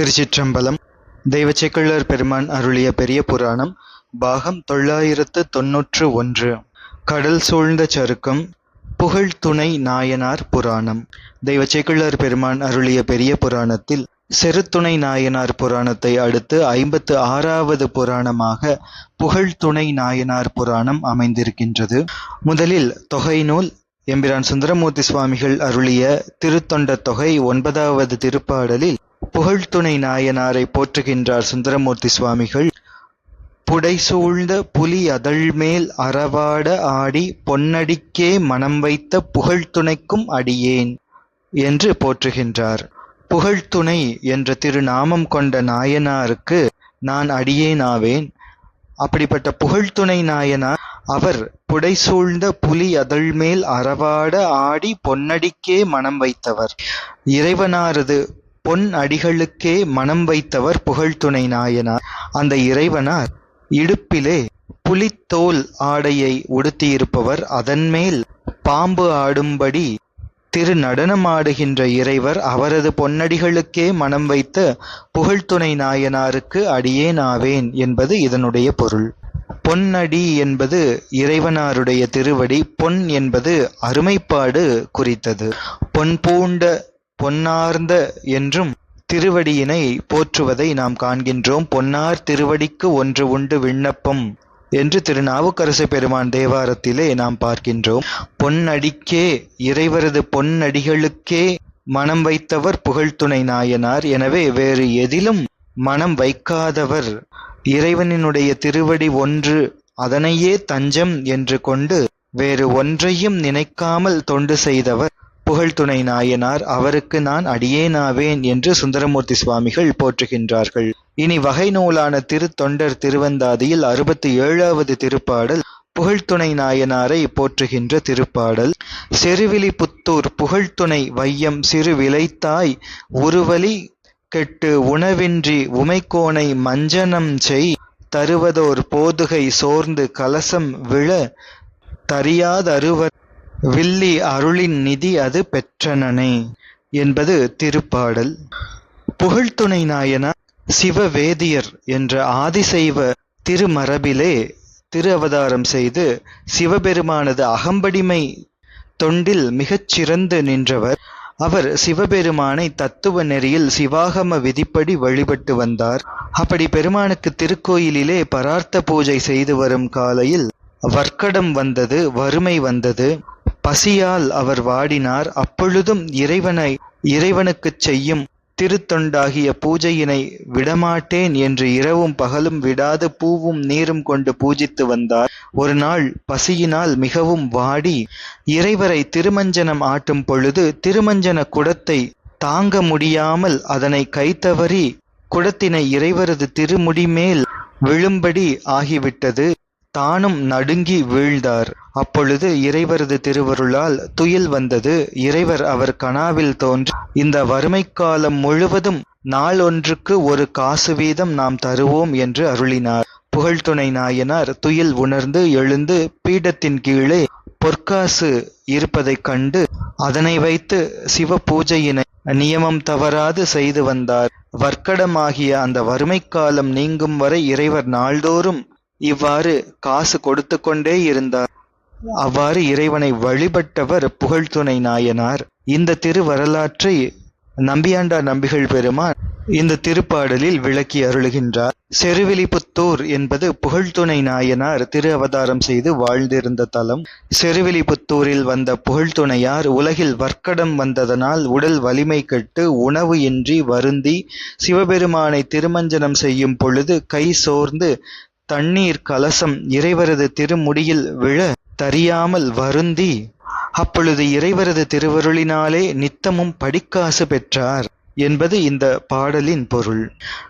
திருச்சிற்றம்பலம். தெய்வச்செக்கிழார் பெருமான் அருளிய பெரிய புராணம் பாகம் தொள்ளாயிரத்து தொன்னூற்று ஒன்று. கடல் சூழ்ந்த சருக்கம் புகழ் துணை நாயனார் புராணம். தெய்வச்செக்கிழார் பெருமான் அருளிய பெரிய புராணத்தில் செருத்துணை நாயனார் புராணத்தை அடுத்து ஐம்பத்து ஆறாவது புராணமாக புகழ் துணை நாயனார் புராணம் அமைந்திருக்கின்றது. முதலில் தொகை நூல் எம்பிரான் சுந்தரமூர்த்தி சுவாமிகள் அருளிய திருத்தொண்ட தொகை ஒன்பதாவது திருப்பாடலில் புகழ்துணை நாயனாரை போற்றுகின்றார் சுந்தரமூர்த்தி சுவாமிகள். புடை சூழ்ந்த புலி அதழ்மேல் அறவாட ஆடி பொன்னடிக்கே மனம் வைத்த புகழ்துணைக்கும் அடியேன் என்று போற்றுகின்றார். புகழ்துணை என்ற திருநாமம் கொண்ட நாயனாருக்கு நான் அடியேனாவேன். அப்படிப்பட்ட புகழ்துணை நாயனார் அவர் புடைசூழ்ந்த புலி அதழ்மேல் அறவாட ஆடி பொன்னடிக்கே மனம் வைத்தவர். இறைவனாரது பொன் அடிகளுக்கே மனம் வைத்தவர் புகழ்துணை நாயனார். அந்த இறைவனார் இடுப்பிலே புலித்தோல் ஆடையை உடுத்தியிருப்பவர். அதன்மேல் பாம்பு ஆடும்படி திரு நடனமாடுகின்ற இறைவர். அவரது பொன்னடிகளுக்கே மனம் வைத்த புகழ்துணை நாயனாருக்கு அடியேன் ஆவேன் என்பது இதனுடைய பொருள். பொன்னடி என்பது இறைவனாருடைய திருவடி பொன் என்பது அருமைப்பாடு குறித்தது. பொன் பூண்ட பொன்னார்ந்த என்றும் திருவடியினை போற்றுவதை நாம் காண்கின்றோம். பொன்னார் திருவடிக்கு ஒன்று உண்டு விண்ணப்பம் என்று திருநாவுக்கரசு பெருமான் தேவாரத்திலே நாம் பார்க்கின்றோம். பொன்னடிக்கே இறைவரது பொன்னடிகளுக்கே மனம் வைத்தவர் புகழ்துணை நாயனார். எனவே வேறு எதிலும் மனம் வைக்காதவர் இறைவனினுடைய திருவடி ஒன்று அதனையே தஞ்சம் என்று கொண்டு வேறு ஒன்றையும் நினைக்காமல் தொண்டு செய்தவர். புகழ்துணை நாயனார் அவருக்கு நான் அடியேனாவேன் என்று சுந்தரமூர்த்தி சுவாமிகள் போற்றுகின்றார்கள். இனி வகை நூலான திருத்தொண்டர் திருவந்தாதியில் அறுபத்தி ஏழாவது திருப்பாடல் புகழ்துணை நாயனாரை போற்றுகின்ற திருப்பாடல். செருவிலி புத்தூர் புகழ்துணை வையம் சிறு விளைத்தாய் உருவலி கெட்டு உணவின்றி உமைக்கோனை மஞ்சனம் செய் தருவதோர் போதுகை சோர்ந்து கலசம் விழ தறியாதருவர் வில்லி அருளின் நிதி அது பெற்றனனே என்பது திருப்பாடல். புகழ்துணை நாயனார் சிவவேதியர் என்ற ஆதிசைவ திருமரபிலே திரு அவதாரம் செய்து சிவபெருமானது அகம்படிமை தொண்டில் மிகச் சிறந்து நின்றவர். அவர் சிவபெருமானை தத்துவ நெறியில் சிவாகம விதிப்படி வழிபட்டு வந்தார். அப்படி பெருமானுக்கு திருக்கோயிலிலே பரார்த்த பூஜை செய்து வரும் காலையில் வர்க்கடம் வந்தது வறுமை வந்தது. பசியால் அவர் வாடினார். அப்பொழுதும் இறைவனை இறைவனுக்குச் செய்யும் திருத்தொண்டாகிய பூஜையினை விடமாட்டேன் என்று இரவும் பகலும் விடாது பூவும் நீரும் கொண்டு பூஜித்து வந்தார். ஒரு நாள் பசியினால் மிகவும் வாடி இறைவரை திருமஞ்சனம் ஆட்டும் பொழுது திருமஞ்சன குடத்தை தாங்க முடியாமல் அதனை கைத்தவறி குடத்தினை இறைவரது திருமுடி மேல் விழும்படி ஆகிவிட்டது. தானும் நடுங்கி வீழ்ந்தார். அப்பொழுது இறைவரது திருவருளால் துயில் வந்தது. இறைவர் அவர் கனாவில் தோன்றி இந்த வறுமை காலம் முழுவதும் நாள் ஒன்றுக்கு ஒரு காசு வீதம் நாம் தருவோம் என்று அருளினார். புகழ்துணை நாயனார் துயில் உணர்ந்து எழுந்து பீடத்தின் கீழே பொற்காசு இருப்பதைக் கண்டு அதனை வைத்து சிவ பூஜையினை நியமம் தவறாது செய்து வந்தார். வர்க்கடமாகிய அந்த வறுமை காலம் நீங்கும் வரை இறைவர் நாள்தோறும் இவ்வாறு காசு கொடுத்து கொண்டே இருந்தார். அவ்வாறு இறைவனை வழிபட்டவர் புகழ்துணை நாயனார். இந்த திருவரலாற்றை நம்பியாண்டா நம்பிகள் பெருமான் இந்த திருப்பாடலில் விளக்கி அருளுகின்றார். செருவிலிபுத்தூர் என்பது புகழ்துணை நாயனார் திரு அவதாரம் செய்து வாழ்ந்திருந்த தலம். செருவிலிபுத்தூரில் வந்த புகழ்துணையார் உலகில் வர்க்கடம் வந்ததனால் உடல் வலிமை கெட்டு உணவு இன்றி வருந்தி சிவபெருமானை திருமஞ்சனம் செய்யும் பொழுது கை சோர்ந்து தண்ணீர் கலசம் இறைவரது திருமுடியில் விழ தறியாமல் வருந்தி அப்பொழுது இறைவரது திருவருளினாலே நித்தமும் படிக்காசு பெற்றார் என்பது இந்த பாடலின் பொருள்.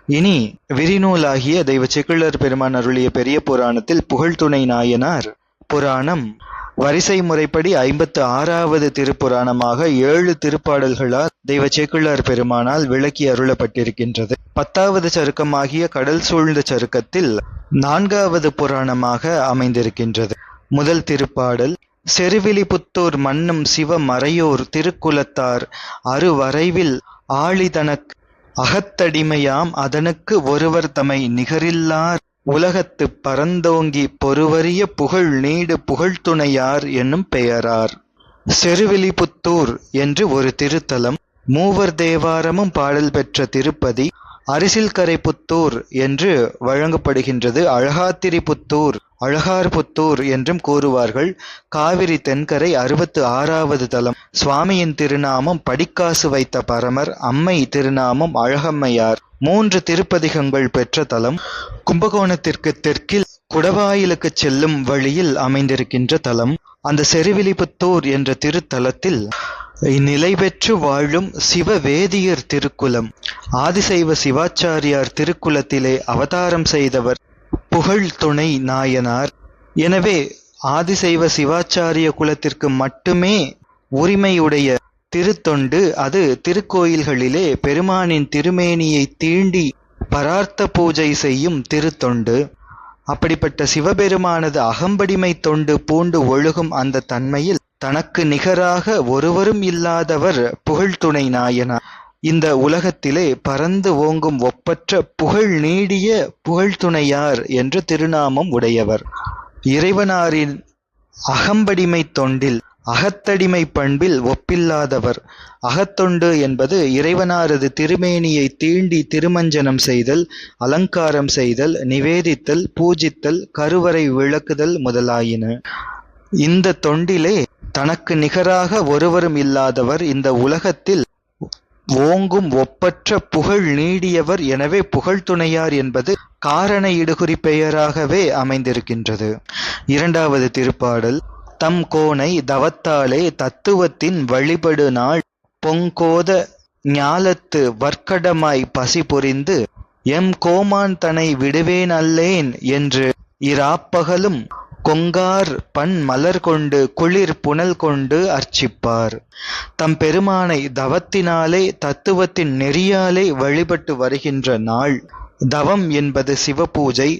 இனி விரிநூலாகிய தெய்வ செக்குள்ளர் பெருமான் அருளிய பெரிய புராணத்தில் புகழ்துணை நாயனார் புராணம் வரிசை முறைப்படி ஐம்பத்து ஆறாவது திருப்புராணமாக ஏழு திருப்பாடல்களால் தெய்வ சேக்குள்ளார் பெருமானால் விளக்கி அருளப்பட்டிருக்கின்றது. பத்தாவது சருக்கமாகிய கடல் சூழ்ந்த சருக்கத்தில் நான்காவது புராணமாக அமைந்திருக்கின்றது. முதல் திருப்பாடல் செருவிலிபுத்தூர் மன்னும் சிவ மறையோர் திருக்குலத்தார் அருவரைவில் ஆழிதனக் அகத்தடிமையாம் அதனுக்கு ஒருவர் தமை நிகரில்லார் உலகத்துப் பரந்தோங்கிப் பொருவரிய புகழ் நீடு புகழ்த்துணையார் என்னும் பெயரார். செருவிலிபுத்தூர் என்று ஒரு திருத்தலம். மூவர் தேவாரமும் பாடல் பெற்ற திருப்பதி. அரிசில்கரைப்புத்தூர் என்று வழங்கப்படுகின்றது. அழகாத்திரிபுத்தூர் அழகார்புத்தூர் என்றும் கூறுவார்கள். காவிரி தென்கரை அறுபத்து ஆறாவது தலம். சுவாமியின் திருநாமம் படிக்காசு வைத்த பரமர் அம்மை திருநாமம் அழகம்மையார். மூன்று திருப்பதிகங்கள் பெற்ற தலம். கும்பகோணத்திற்கு தெற்கில் குடவாயிலுக்கு செல்லும் வழியில் அமைந்திருக்கின்ற தலம். அந்த செருவிலிபுத்தூர் என்ற திருத்தலத்தில் நிலைபெற்று வாழும் சிவவேதியர் திருக்குலம். ஆதிசைவ சிவாச்சாரியார் திருக்குலத்திலே அவதாரம் செய்தவர் புகழ் துணை நாயனார். எனவே ஆதிசைவ சிவாச்சாரிய குலத்திற்கு மட்டுமே உரிமையுடைய திருத்தொண்டு அது திருக்கோயில்களிலே பெருமானின் திருமேனியை தீண்டி பரார்த்த பூஜை செய்யும் திருத்தொண்டு. அப்படிப்பட்ட சிவபெருமானது அகம்படிமை தொண்டு பூண்டு ஒழுகும் அந்த தன்மையில் தனக்கு நிகராக ஒருவரும் இல்லாதவர் புகழ்துணை நாயனார் இந்த உலகத்திலே பறந்து ஓங்கும் ஒப்பற்ற புகழ் நீடிய புகழ்துணையார் என்ற திருநாமம் உடையவர். இறைவனாரின் அகம்படிமை தொண்டில் அகத்தடிமை பண்பில் ஒப்பில்லாதவர். அகத்தொண்டு என்பது இறைவனாரது திருமேனியை தீண்டி திருமஞ்சனம் செய்தல் அலங்காரம் செய்தல் நிவேதித்தல் பூஜித்தல் கருவறை விளக்குதல் முதலாயின. இந்த தொண்டிலே தனக்கு நிகராக ஒருவரும் இல்லாதவர் இந்த உலகத்தில் ஓங்கும் ஒப்பற்ற புகழ் நீடியவர் எனவே புகழ்துணையார் என்பது காரண இடுகுறி பெயராகவே அமைந்திருக்கின்றது. இரண்டாவது திருப்பாடல் தம் கோனை தவத்தாலே தத்துவத்தின் வழிபடு நாள் பொங்கோத ஞாலத்து வர்க்கடமாய் பசி புரிந்து எம் கோமான் தனை விடுவேன் அல்லேன் என்று இராப்பகலும் கொங்கார் பன் மலர் கொண்டு குளிர் புனல் கொண்டு அர்ச்சிப்பார். தம் பெருமானை தவத்தினாலே தத்துவத்தின் நெறியாலே வழிபட்டு வருகின்ற நாள் தவம் என்பது சிவபூஜை.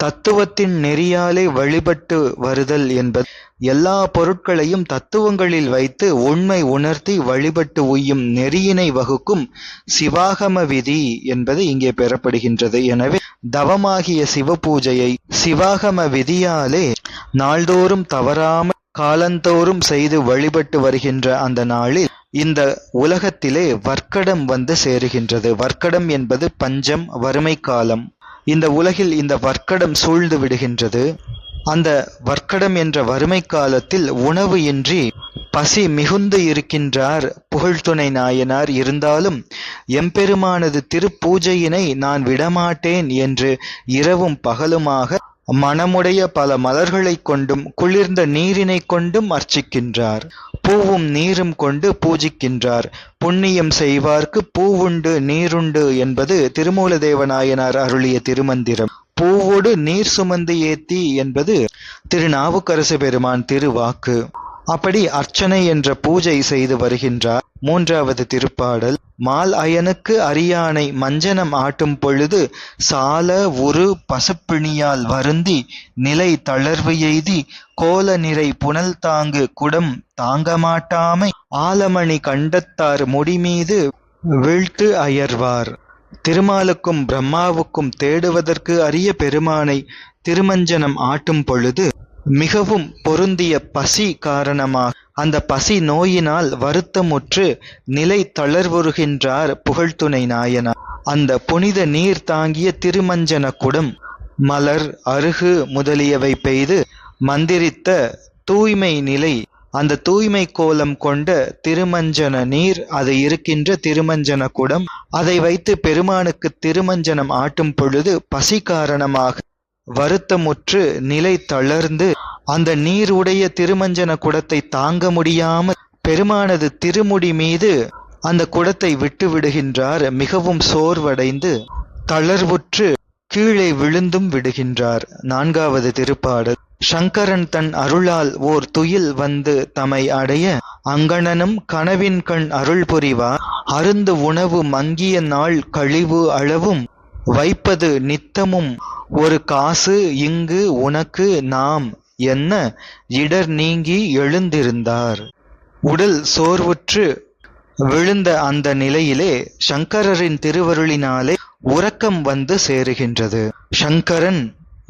தத்துவத்தின் நெறியாலே வழிபட்டு வருதல் என்பது எல்லா பொருட்களையும் தத்துவங்களில் வைத்து உண்மை உணர்த்தி வழிபட்டு உய்யும் நெறியினை வகுக்கும் சிவாகம விதி என்பது இங்கே பெறப்படுகின்றது. எனவே தவமாகிய சிவபூஜையை சிவாகம விதியாலே நாள்தோறும் தவறாமல் காலந்தோறும் செய்து வழிபட்டு வருகின்ற அந்த நாளில் இந்த உலகத்திலே வர்க்கடம் வந்து சேருகின்றது. வர்க்கடம் என்பது பஞ்சம் வறுமை காலம். இந்த உலகில் இந்த வர்க்கடம் சூழ்ந்து விடுகின்றது. அந்த வர்க்கடம் என்ற வறுமை காலத்தில் உணவு இன்றி பசி மிகுந்து இருக்கின்றார். புகழ்துணை நாயனார் இருந்தாலும் எம்பெருமானது திருப்பூஜையினை நான் விடமாட்டேன் என்று இரவும் பகலுமாக மனமுடைய பல மலர்களைக் கொண்டும் குளிர்ந்த நீரினைக் கொண்டும் அர்ச்சிக்கின்றார். பூவும் நீரும் கொண்டு பூஜிக்கின்றார். புண்ணியம் செய்வார்க்கு பூவுண்டு நீருண்டு என்பது திருமூலதேவநாயனார் அருளிய திருமந்திரம். பூவோடு நீர் சுமந்து ஏத்தி என்பது திருநாவுக்கரசு பெருமான் திருவாக்கு. அப்படி அர்ச்சனை என்ற பூஜை செய்து வருகின்றார். மூன்றாவது திருப்பாடல் மால் அயனுக்கு அரியானை மஞ்சனம் ஆட்டும் பொழுது சால உரு பசுப்பிணியால் வருந்தி நிலை தளர்வு எய்தி கோல நிறை புனல் தாங்கு குடம் தாங்க மாட்டாமை ஆலமணி கண்டத்தார் முடிமீது வீழ்த்து அயர்வார். திருமாலுக்கும் பிரம்மாவுக்கும் தேடுவதற்கு அரிய பெருமானை திருமஞ்சனம் ஆட்டும் பொழுது மிகவும் பொருந்திய பசி காரணமாக அந்த பசி நோயினால் வருத்தமுற்று நிலை தளர்வுறுகின்றார் புகழ்துணை நாயனார். அந்த புனித நீர் தாங்கிய திருமஞ்சன குடம் மலர் அருகு முதலியவை பெய்து மந்திரித்த தூய்மை நிலை. அந்த தூய்மை கோலம் கொண்ட திருமஞ்சன நீர் அது இருக்கின்ற திருமஞ்சன குடம் அதை வைத்து பெருமானுக்கு திருமஞ்சனம் ஆட்டும் பொழுது பசி காரணமாக வருத்தமுற்று நிலை தளர்ந்து அந்த நீருடைய திருமஞ்சன குடத்தை தாங்க முடியாமல் பெருமானது திருமுடி மீது அந்த குடத்தை விட்டு விடுகின்றார். மிகவும் சோர்வடைந்து தளர்வுற்று கீழே விழுந்தும் விடுகின்றார். நான்காவது திருப்பாடல். சங்கரன் தன் அருளால் ஓர் துயில் வந்து தமை அடைய அங்கணனும் கனவின் கண் அருள் புரிவா. அருந்து உணவு மங்கிய நாள் கழிவு அளவும் வைப்பது நித்தமும். ஒரு காசு இங்கு உனக்கு நாம் என்ன? இடர் நீங்கி எழுந்திருந்தார். உடல் சோர்வுற்று விழுந்த அந்த நிலையிலே சங்கரரின் திருவருளினாலே உறக்கம் வந்து சேருகின்றது. சங்கரன்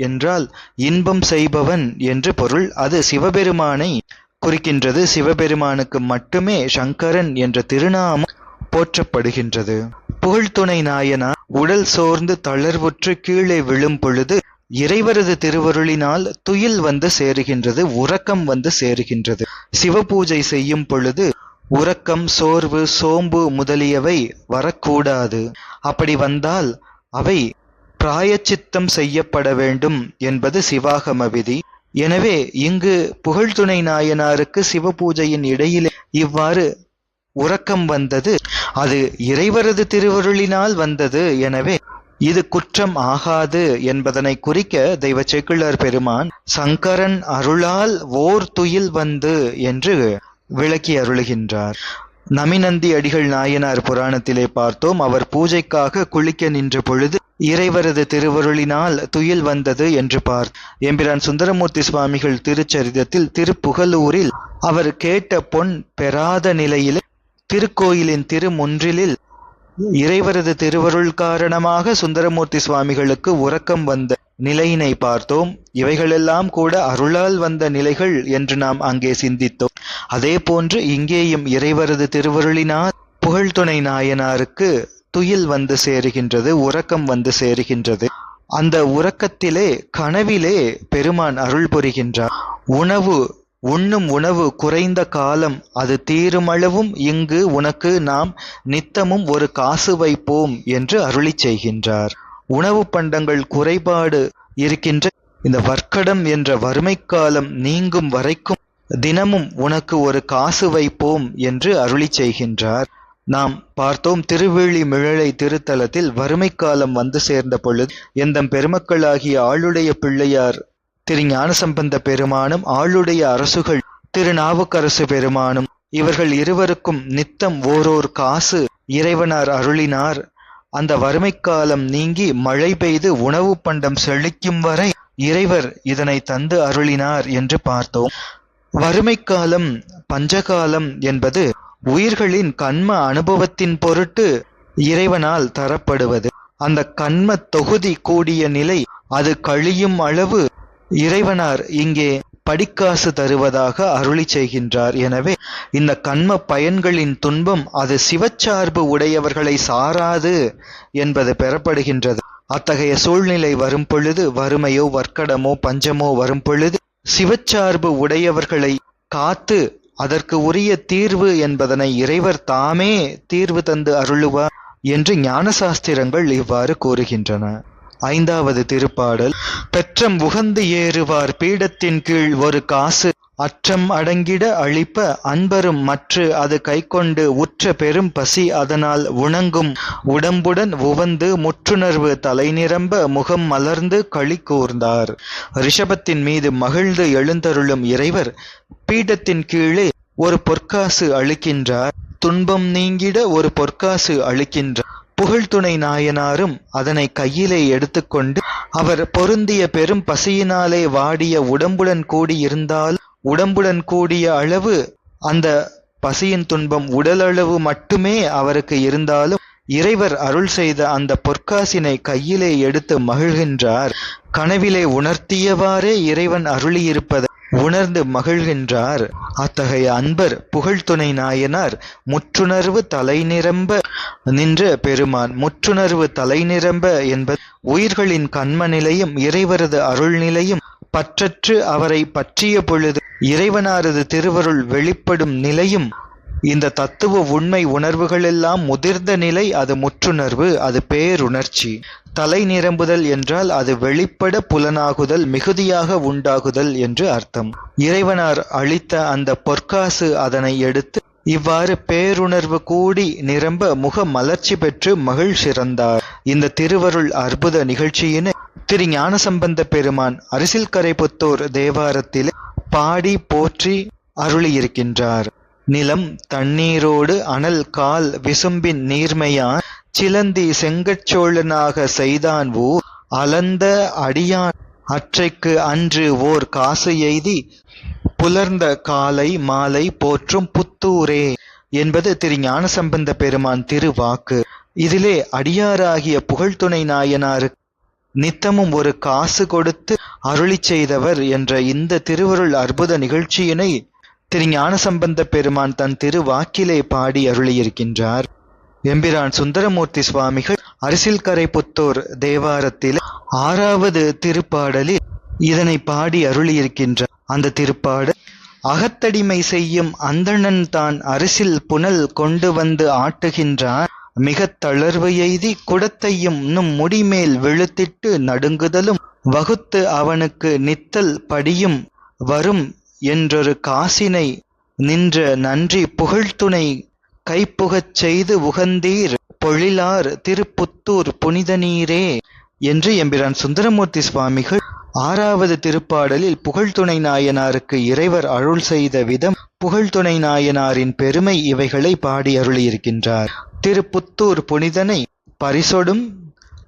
என்றால் இன்பம் செய்பவன் என்று பொருள். அது சிவபெருமானை குறிக்கின்றது. சிவபெருமானுக்கு மட்டுமே சங்கரன் என்ற திருநாமம் போற்றப்படுகின்றது. புகழ்துணை நாயனார் உடல் சோர்ந்து தளர்வுற்று கீழே விழும் பொழுது இறைவரது திருவருளினால் துயில் வந்து சேருகின்றது. உறக்கம் வந்து சேருகின்றது. சிவபூஜை செய்யும் பொழுது உறக்கம் சோர்வு சோம்பு முதலியவை வரக்கூடாது. அப்படி வந்தால் அவை பிராயச்சித்தம் செய்யப்பட வேண்டும் என்பது சிவாகம விதி எனவே இங்கு புகழ்துணை நாயனாருக்கு சிவபூஜையின் இடையிலே இவ்வாறு உறக்கம் வந்தது. அது இறைவரது திருவருளினால் வந்தது. எனவே இது குற்றம் ஆகாது என்பதனை குறிக்க தெய்வ செக்குள்ளர் பெருமான் சங்கரன் அருளால் ஓர் துயில் வந்து என்று விளக்கி அருளுகின்றார். நமிநந்தி அடிகள் நாயனார் புராணத்திலே பார்த்தோம் அவர் பூஜைக்காக குளிக்க நின்ற பொழுது இறைவரது திருவருளினால் துயில் வந்தது என்று பார். எம்பிரான் சுந்தரமூர்த்தி சுவாமிகள் திருச்சரிதத்தில் திருப்புகலூரில் அவர் கேட்ட பொன் பெறாத நிலையிலே திருக்கோயிலின் திருமுன்றிலில் இறைவரது திருவருள் காரணமாக சுந்தரமூர்த்தி சுவாமிகளுக்கு உறக்கம் வந்த நிலையினை பார்த்தோம். இவைகளெல்லாம் கூட அருளால் வந்த நிலைகள் என்று நாம் அங்கே சிந்தித்தோம். அதே போன்று இங்கேயும் இறைவரது திருவருளினால் புகழ்துணை நாயனாருக்கு துயில் வந்து சேருகின்றது உறக்கம் வந்து சேருகின்றது. அந்த உறக்கத்திலே கனவிலே பெருமான் அருள் புரிகின்றார். உணவு உண்ணும் உணவு குறைந்த காலம் அது தீருமளவும் இங்கு உனக்கு நாம் நித்தமும் ஒரு காசு வைப்போம் என்று அருளி செய்கின்றார். உணவு பண்டங்கள் குறைபாடு இருக்கின்ற இந்த வர்க்கடம் என்ற வறுமை காலம் நீங்கும் வரைக்கும் தினமும் உனக்கு ஒரு காசு வைப்போம் என்று அருளி செய்கின்றார். நாம் பார்த்தோம் திருவேளி மிழலை திருத்தலத்தில் வறுமை காலம் வந்து சேர்ந்த பொழுது எந்தம் பெருமக்களாகிய ஆளுடைய பிள்ளையார் திரு ஞானசம்பந்த பெருமானும் ஆளுடைய அரசுகள் திருநாவுக்கரசு பெருமானும் இவர்கள் இருவருக்கும் நித்தம் ஓரோர் காசு இறைவனார் அருளினார். அந்த வறுமை காலம் நீங்கி மழை பெய்து உணவு பண்டம் செழிக்கும் வரை இறைவர் இதனை தந்து அருளினார் என்று பார்த்தோம். வறுமை காலம் பஞ்சகாலம் என்பது உயிர்களின் கண்ம அனுபவத்தின் பொருட்டு இறைவனால் தரப்படுவது. அந்த கண்ம தொகுதி கூடிய நிலை அது கழியும் அளவு இறைவனார் இங்கே படிக்காசு தருவதாக அருளி செய்கின்றார். எனவே இந்த கண்ம பயன்களின் துன்பம் அது சிவச்சார்பு உடையவர்களை சாராது என்பது பெறப்படுகின்றது. அத்தகைய சூழ்நிலை வரும் பொழுது வறுமையோ வர்க்கடமோ பஞ்சமோ வரும் பொழுது சிவச்சார்பு உடையவர்களை காத்து அதற்கு உரிய தீர்வு என்பதனை இறைவர் தாமே தீர்வு தந்து அருளுவார் என்று ஞானசாஸ்திரங்கள் இவ்வாறு கூறுகின்றன. ஐந்தாவது திருப்பாடல். பெற்றம் உகந்து ஏறுவார் பீடத்தின் கீழ் ஒரு காசு. அற்றம் அடங்கிட அழிப்ப அன்பரும் மற்று அது கைக்கொண்டு உற்ற பெரும் பசி அதனால் உணங்கும். உடம்புடன் உவந்து முற்றுணர்வு தலை நிரம்ப முகம் மலர்ந்து களி கூர்ந்தார். ரிஷபத்தின் மீது மகிழ்ந்து எழுந்தருளும் இறைவர் பீடத்தின் கீழே ஒரு பொற்காசு அளிக்கின்றார் துன்பம் நீங்கிட ஒரு பொற்காசு அளிக்கின்றார் புகழ்துணை நாயனாரும் அதனை கையிலே எடுத்துக்கொண்டு அவர் பொருந்திய பெரும் பசியினாலே வாடிய உடம்புடன் கூடியிருந்தால் உடம்புடன் கூடிய அளவு அந்த பசியின் துன்பம் உடலளவு மட்டுமே அவருக்கு இருந்தாலும் இறைவர் அருள் செய்த அந்த பொற்காசினை கையிலே எடுத்து மகிழ்கின்றார். கனவிலே உணர்த்தியவாறே இறைவன் அருளியிருப்பதை உணர்ந்து மகிழ்கின்றார். அத்தகைய அன்பர் புகழ்துணை நாயனார் முற்றுணர்வு தலை நிரம்ப நின்ற பெருமான் முற்றுணர்வு தலை நிரம்ப என்பது உயிர்களின் கண்ம நிலையும் இறைவரது அருள் நிலையும் பற்றற்று அவரை பற்றிய பொழுது இறைவனாரது திருவருள் வெளிப்படும் நிலையும் இந்த தத்துவ உண்மை உணர்வுகளெல்லாம் முதிர்ந்த நிலை அது முற்றுணர்வு அது பேருணர்ச்சி. தலை நிரம்புதல் என்றால் அது வெளிப்பட புலனாகுதல் மிகுதியாக உண்டாகுதல் என்று அர்த்தம். இறைவனார் அளித்த அந்த பொற்காசு அதனை எடுத்து இவ்வாறு பேருணர்வு கூடி நிரம்ப முக மலர்ச்சி பெற்று மகிழ் சிறந்தார். இந்த திருவருள் அற்புத நிகழ்ச்சியினை திரு ஞானசம்பந்த பெருமான் அரிசில்கரைப்புத்தூர் தேவாரத்திலே பாடி போற்றி அருளியிருக்கின்றார். நிலம் தண்ணீரோடு அனல் கால் விசும்பின் நீர்மையான் சிலந்தி செங்கச்சோழனாக செய்தான் ஊர் அலந்த அடியான் அற்றைக்கு அன்று ஓர் காசு எய்தி புலர்ந்த காலை மாலை போற்றும் புத்தூரே என்பது திரு ஞானசம்பந்த பெருமான் திருவாக்கு. இதிலே அடியாராகிய புகழ்துணை நாயனாருக்கு நித்தமும் ஒரு காசு கொடுத்து அருளிச் செய்தவர் என்ற இந்த திருவருள் அற்புத நிகழ்ச்சியினை திரு ஞானசம்பந்த பெருமான் தன் திருவாக்கிலே பாடி அருளியிருக்கின்றார். எம்பிரான் சுந்தரமூர்த்தி சுவாமிகள் அரிசில்கரை புத்தூர் தேவாரத்தில் ஆறாவது திருப்பாடலில் இதனை பாடி அருளியிருக்கின்றார் அந்த திருப்பாடல் அகத்தடிமை செய்யும் அந்தணன் தான் அரிசில் புனல் கொண்டு வந்து ஆட்டுகின்றார் மிகத் தளர்வு எய்தி குடத்தையும் நும் முடிமேல் விழுத்திட்டு நடுங்குதலும் வகுத்து அவனுக்கு நித்தல் படியும் வரும் என்றொரு காசினை நின்ற நன்றி புகழ்துணை கைப்புகச் செய்து உகந்தீர் பொழிலார் திருப்புத்தூர் புனித நீரே என்று எம்பிரான் சுந்தரமூர்த்தி சுவாமிகள் ஆறாவது திருப்பாடலில் புகழ்துணை நாயனாருக்கு இறைவர் அருள் செய்த விதம் புகழ்துணை நாயனாரின் பெருமை இவைகளை பாடி அருளியிருக்கின்றார். திருப்புத்தூர் புனிதனை பரிசொடும்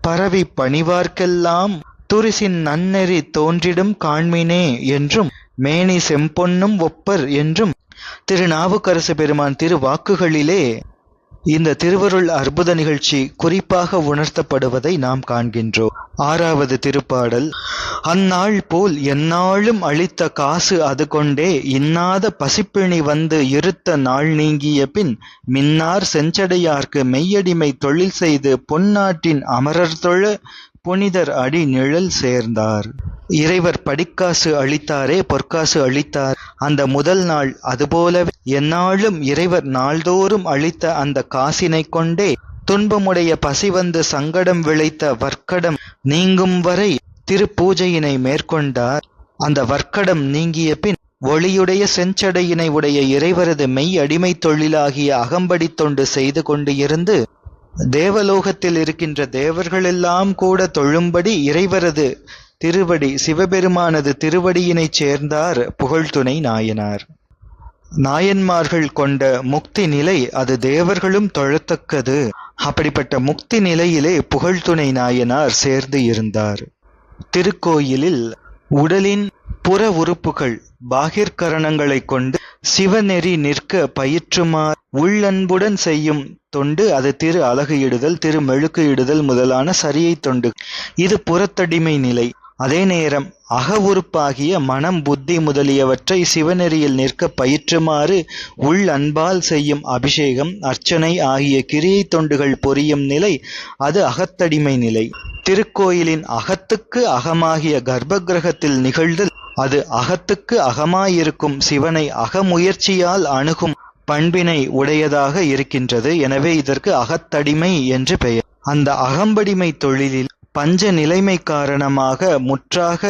பரவி பணிவார்க்கெல்லாம் துரிசின் நன்னெறி தோன்றிடும் காண்மினே என்றும் மேனி செம்பொன்னும் ஒப்பர் என்றும் திருநாவுக்கரசு பெருமான் திருவாக்குகளிலே இந்த திருவருள் அற்புத நிகழ்ச்சி குறிப்பாக உணர்த்தப்படுவதை நாம் காண்கின்றோம். ஆறாவது திருப்பாடல் அந்நாள் போல் எந்நாளும் அளித்த காசு அது கொண்டே இன்னாத பசிப்பிணி வந்து இருத்த நாள் நீங்கிய பின் மின்னார் செஞ்சடையார்க்கு மெய்யடிமை தொழில் செய்து பொன்னாட்டின் அமரர் தொழ புனிதர் அடி நிழல் சேர்ந்தார். இறைவர் படிக்காசு அளித்தாரே பொற்காசு அளித்தார். அந்த முதல் நாள் அதுபோலவே எந்நாளும் இறைவர் நாள்தோறும் அளித்த அந்த காசினை கொண்டே துன்பமுடைய பசி வந்து சங்கடம் விளைத்த வர்க்கடம் நீங்கும் வரை திருப்பூஜையினை மேற்கொண்டார். அந்த வர்க்கடம் நீங்கிய பின் ஒளியுடைய செஞ்சடையினை உடைய இறைவரது மெய் அடிமை தொழிலாகிய அகம்படி தொண்டு செய்து கொண்டு இருந்து தேவலோகத்தில் இருக்கின்ற தேவர்களெல்லாம் கூட தொழும்படி இறைவரது திருவடி சிவபெருமானது திருவடியினைச் சேர்ந்தார் புகழ்துணை நாயனார். நாயன்மார்கள் கொண்ட முக்தி நிலை அது தேவர்களும் தொழத்தக்கது. அப்படிப்பட்ட முக்தி நிலையிலே புகழ்துணை நாயனார் சேர்ந்து இருந்தார். திருக்கோயிலில் உடலின் புற உறுப்புகள் பாகிர்கரணங்களைக் கொண்டு சிவநெறி நிற்க பயிற்றுமார் உள்ளன்புடன் செய்யும் தொண்டு அது திரு அழகு இடுதல் திரு மெழுக்கு இடுதல் முதலான சரியை தொண்டு. இது புறத்தடிமை நிலை. அதே நேரம் அக உறுப்பாகிய மனம் புத்தி முதலியவற்றை சிவநெறியில் நிற்க பயிற்றுமாறு உள் அன்பால் செய்யும் அபிஷேகம் அர்ச்சனை ஆகிய கிரியை தொண்டுகள் பொரியும் நிலை அது அகத்தடிமை நிலை. திருக்கோயிலின் அகத்துக்கு அகமாகிய கர்ப்ப கிரகத்தில் நிகழ்தல் அது அகத்துக்கு அகமாயிருக்கும். சிவனை அகமுயற்சியால் அணுகும் பண்பினை உடையதாக இருக்கின்றது. எனவே இதற்கு அகத்தடிமை என்று பெயர். அந்த அகம்படிமை தொழிலில் பஞ்ச நிலைமை காரணமாக முற்றாக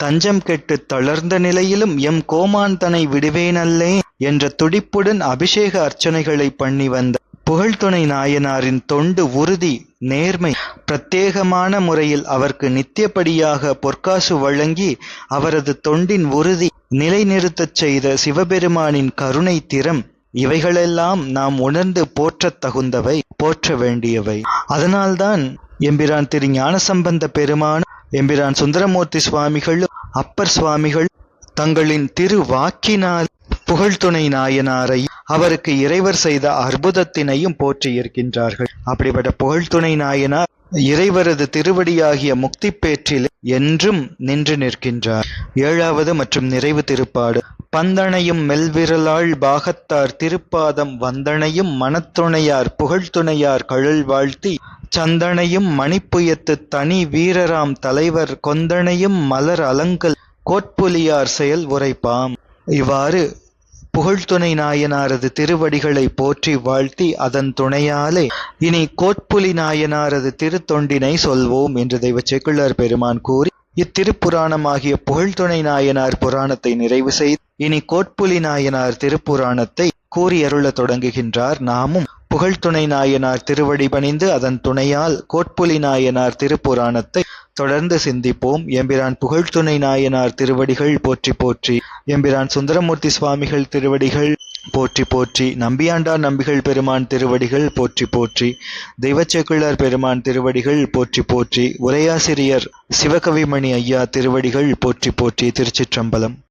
தஞ்சம் கெட்டு தளர்ந்த நிலையிலும் எம் கோமான் தனை விடுவேனல்லே என்ற துடிப்புடன் அபிஷேக அர்ச்சனைகளை பண்ணி வந்த புகழ்துணை நாயனாரின் தொண்டு உறுதி நேர்மை. பிரத்யேகமான முறையில் அவருக்கு நித்தியப்படியாக பொற்காசு வழங்கி அவரது தொண்டின் உறுதி நிலைநிறுத்தச் செய்த சிவபெருமானின் கருணை திறம். இவைகளெல்லாம் நாம் உணர்ந்து போற்றத் தகுந்தவை போற்ற வேண்டியவை. அதனால்தான் எம்பிரான் திரு ஞானசம்பந்த பெருமான் எம்பிரான் சுந்தரமூர்த்தி சுவாமிகளும் அப்பர் சுவாமிகள் தங்களின் திரு வாக்கினால் புகழ்துணை நாயனாரை அவருக்கு இறைவர் செய்த அற்புதத்தினையும் போற்றியிருக்கின்றார்கள் அப்படிப்பட்ட புகழ்துணை நாயனார் இறைவரது திருவடியாகிய முக்தி பேற்றில் என்றும் நின்று நிற்கின்றார். ஏழாவது மற்றும் நிறைவு திருப்பாடு. பந்தனையும் மெல்விரலாள் பாகத்தார் திருப்பாதம் வந்தனையும் மனத்துணையார் புகழ்துணையார் கழல் வாழ்த்தி சந்தனையும் மணிப்புயத்து தனி வீரராம் தலைவர் கொந்தனையும் மலர் அலங்கல் கோட்புலியார் செயல் உரைப்பாம். இவ்வாறு புகழ்துணை நாயனாரது திருவடிகளை போற்றி வாழ்த்தி அதன் துணையாலே இனி கோட்புலி நாயனாரது திருத்தொண்டினை சொல்வோம் என்று தெய்வ செக்குள்ளார் பெருமான் கூறி இத்திருப்புராணமாகிய புகழ்துணை நாயனார் புராணத்தை நிறைவு செய்து இனி கோட்புலி நாயனார் திருப்புராணத்தை கூறி அருள தொடங்குகின்றார். நாமும் புகழ்துணை நாயனார் திருவடி பணிந்து அதன் துணையால் கோட்புலி நாயனார் திருப்புராணத்தை தொடர்ந்து சிந்திப்போம். எம்பிரான் புகழ்துணை நாயனார் திருவடிகள் போற்றி போற்றி. எம்பிரான் சுந்தரமூர்த்தி சுவாமிகள் திருவடிகள் போற்றி போற்றி. நம்பியாண்டார் நம்பிகள் பெருமான் திருவடிகள் போற்றி போற்றி. தெய்வச்சேக்குழார் பெருமான் திருவடிகள் போற்றி போற்றி. உரையாசிரியர் சிவகவிமணி ஐயா திருவடிகள் போற்றி போற்றி. திருச்சிற்றம்பலம்.